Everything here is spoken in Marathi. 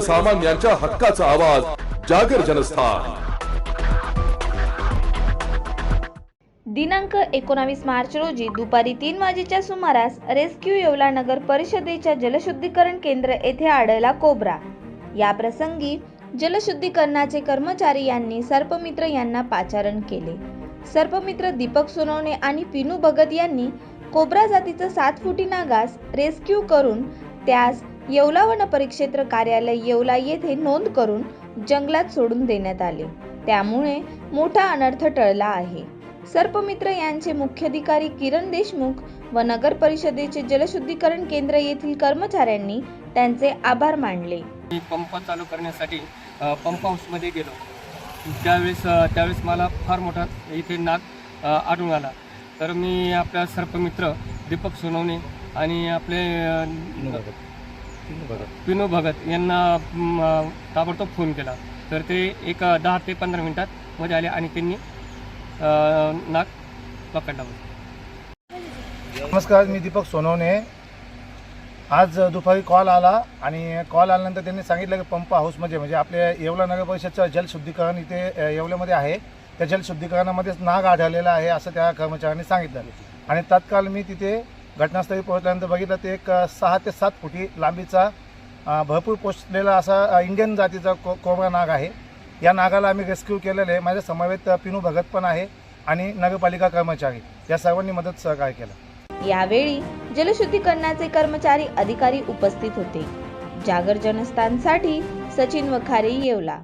सर्वसामान्यांच्या हक्काचा आवाज जागर जनस्थान. दिनांक एकोणावीस मार्च रोजी दुपारी तीन वाजेच्या सुमारास रेस्क्यू येवला नगर परिषदेच्या जलशुद्धीकरण केंद्र येथे आढळला कोबरा. या प्रसंगी जलशुद्धीकरणाचे कर्मचारी यांनी सर्पमित्र यांना पाचारण केले. सर्पमित्र दीपक सोनवणे आणि पिनू भगत यांनी कोबरा जातीचा सात फुटी नागास रेस्क्यू करून त्यास येवला वन परिक्षेत्र कार्यालय येवला येथे नोंद करून जंगलात सोडून देण्यात आले. त्यामुळे मोठा अनर्थ टळला आहे. सर्पमित्र यांचे मुख्याधिकारी किरण देशमुख व नगर परिषदेचे जलशुद्धीकरण केंद्र येथील कर्मचाऱ्यांनी त्यांचे आभार मानले. मी पंप चालू करण्यासाठी पंप हाऊसमध्ये गेलो. त्यावेळेस त्यावेळेस मला फार मोठा इथे नाग आढळून आला. तर मी आपल्या सर्पमित्र दीपक सोनवणे आणि आपले पिनू भगत यांना म, ताबडतोब फोन केला. तर ते एक दहा ते पंधरा मिनिटात मध्ये आले आणि त्यांनी अ, नाग पकडला नमस्कार मी दीपक सोनवणे. आज दुपारी कॉल आला आणि कॉल आल्यानंतर त्यांनी सांगितलं की पंप हाऊसमध्ये म्हणजे आपल्या येवला नगर परिषदचं जलशुद्धीकरण इथे अ, येवल्यामध्ये आहे. त्या जलशुद्धीकरणामध्येच नाग आढळलेला आहे असं त्या कर्मचाऱ्यांनी सांगितलं. आणि तात्काळ मी तिथे घटनास्थळी पोहोचल्यानंतर बघितलं ते एक सहा ते सात फुटी लांबीचा भरपूर पोचलेला असा इंडियन जातीचा को कोबरा नाग आहे. या नागाला आम्ही रेस्क्यू केलेलं. आहे माझ्या समवेत पिनू भगत पण आहे आणि नगरपालिका कर्मचारी. या सर्वांनी मदत सहकार्य केलं. यावेळी जलशुद्धीकरणाचे कर्मचारी अधिकारी उपस्थित होते. जागर जनस्थानसाठी सचिन वखारे येवला.